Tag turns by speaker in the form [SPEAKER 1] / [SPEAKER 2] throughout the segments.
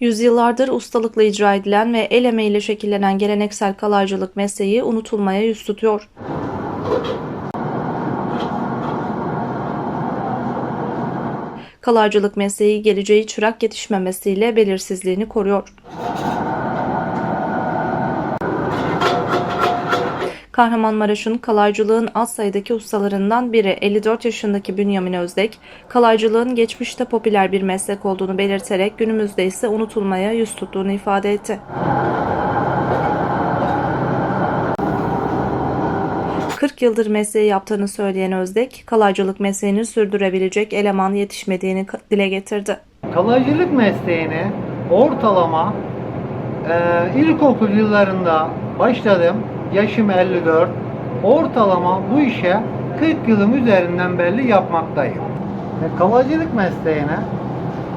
[SPEAKER 1] Yüzyıllardır ustalıkla icra edilen ve el emeğiyle şekillenen geleneksel kalaycılık mesleği unutulmaya yüz tutuyor. Kalaycılık mesleği geleceği çırak yetişmemesiyle belirsizliğini koruyor. Kahramanmaraş'ın kalaycılığın az sayıdaki ustalarından biri 54 yaşındaki Bünyamin Özdek, kalaycılığın geçmişte popüler bir meslek olduğunu belirterek günümüzde ise unutulmaya yüz tuttuğunu ifade etti. 40 yıldır mesleği yaptığını söyleyen Özdek, kalaycılık mesleğini sürdürebilecek eleman yetişmediğini dile getirdi.
[SPEAKER 2] Kalaycılık mesleğini ortalama e, ilkokul yıllarında başladım. Yaşım 54. Ortalama bu işe 40 yılım üzerinden belli yapmaktayım. E, kalaycılık mesleğine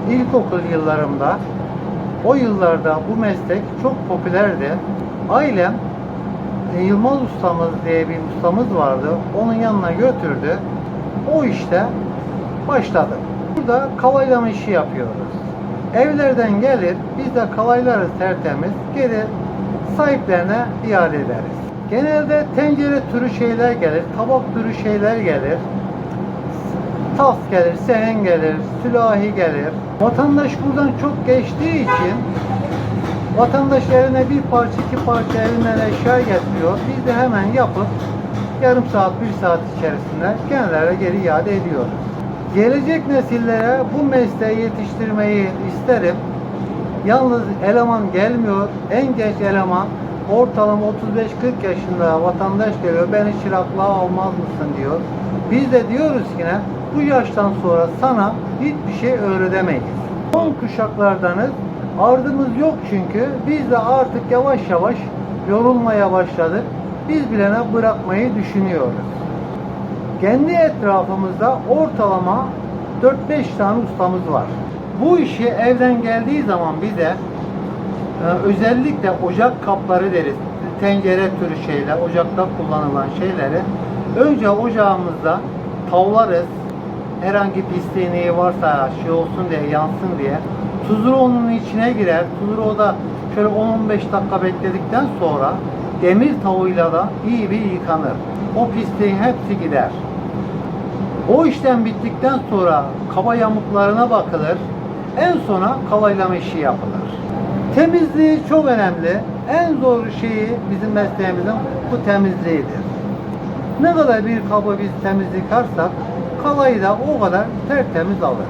[SPEAKER 2] ilkokul yıllarımda o yıllarda bu meslek çok popülerdi. Ailem e, Yılmaz ustamız diye bir ustamız vardı. Onun yanına götürdü. O işte başladım. Burada kalaylama işi yapıyoruz. Evlerden gelir, biz de kalaylarız tertemiz, geri sahiplerine iade ederiz. Genelde tencere türü şeyler gelir, tabak türü şeyler gelir. Tas gelir, sehen gelir, sülahi gelir. Vatandaş buradan çok geçtiği için vatandaş eline bir parça iki parça evinden eşya getiriyor. Biz de hemen yapıp yarım saat bir saat içerisinde kendilerine geri iade ediyoruz. Gelecek nesillere bu mesleği yetiştirmeyi isterim. Yalnız eleman gelmiyor. En genç eleman ortalama 35-40 yaşında vatandaş geliyor. Beni çıraklığa almaz mısın diyor. Biz de diyoruz ki ne? Bu yaştan sonra sana hiçbir şey öğretemeyiz. Son kuşaklardanız. Ardımız yok çünkü. Biz de artık yavaş yavaş yorulmaya başladık. Biz bilene bırakmayı düşünüyoruz. Kendi etrafımızda ortalama 4-5 tane ustamız var. Bu işi evden geldiği zaman bize e, özellikle ocak kapları deriz. Tencere türü şeyler, ocakta kullanılan şeyleri önce ocağımızda tavlarız. Herhangi pisliği varsa şey olsun diye, yansın diye. Tuzlu onun içine girer. Tuzlu oda şöyle 10-15 dakika bekledikten sonra demir tavuğuyla da iyi bir yıkanır. O pisliğin hepsi gider. O işlem bittikten sonra kaba yamuklarına bakılır. En sona kalaylama işi yapılır. Temizliği çok önemli. En zor şeyi bizim mesleğimizin bu temizliğidir. Ne kadar bir kabı biz temiz yıkarsak kalayı da o kadar tertemiz alır.